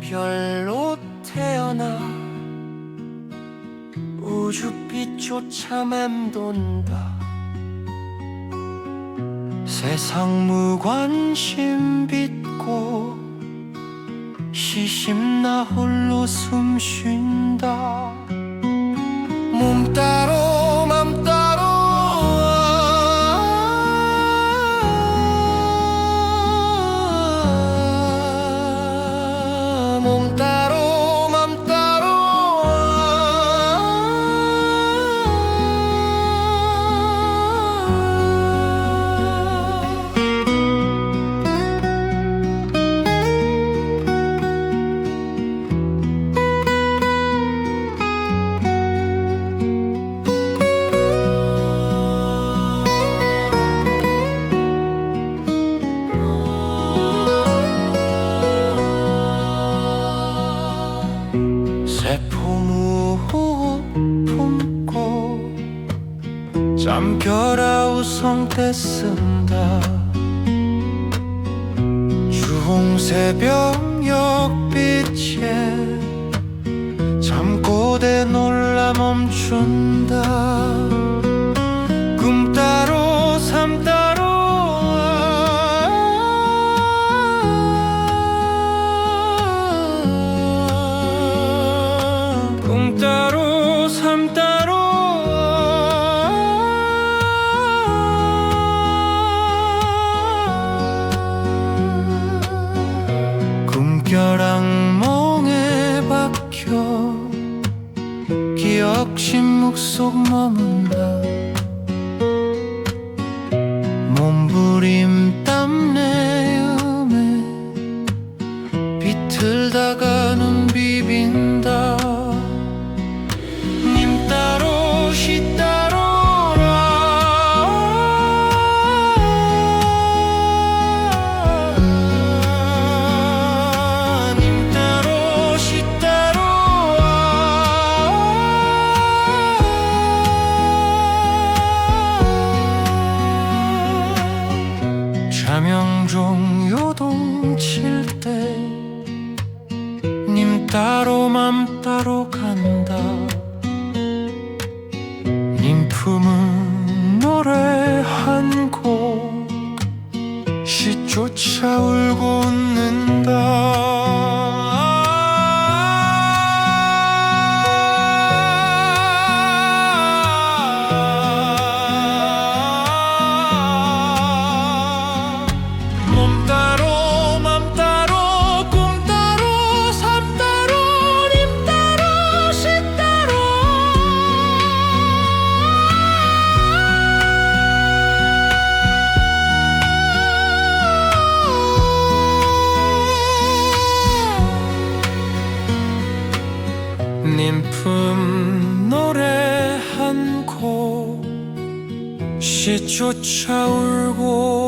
별로 태어나 우주빛조차 맴돈다. 세상 무관심 빚고 시심 나 홀로 숨 쉰다. 몸 따로 몸 잠결아 우성대 쓴다. 주홍새벽 역빛에 잠꼬대 놀라 멈춘다 악몽에 박혀 기억 침묵 속 머문다. 몸부림 땀내음에 비틀다가 따로 맘 따로 간다. 님 품은 노래 한 곡. 시조차 울고 웃는 시조차 울고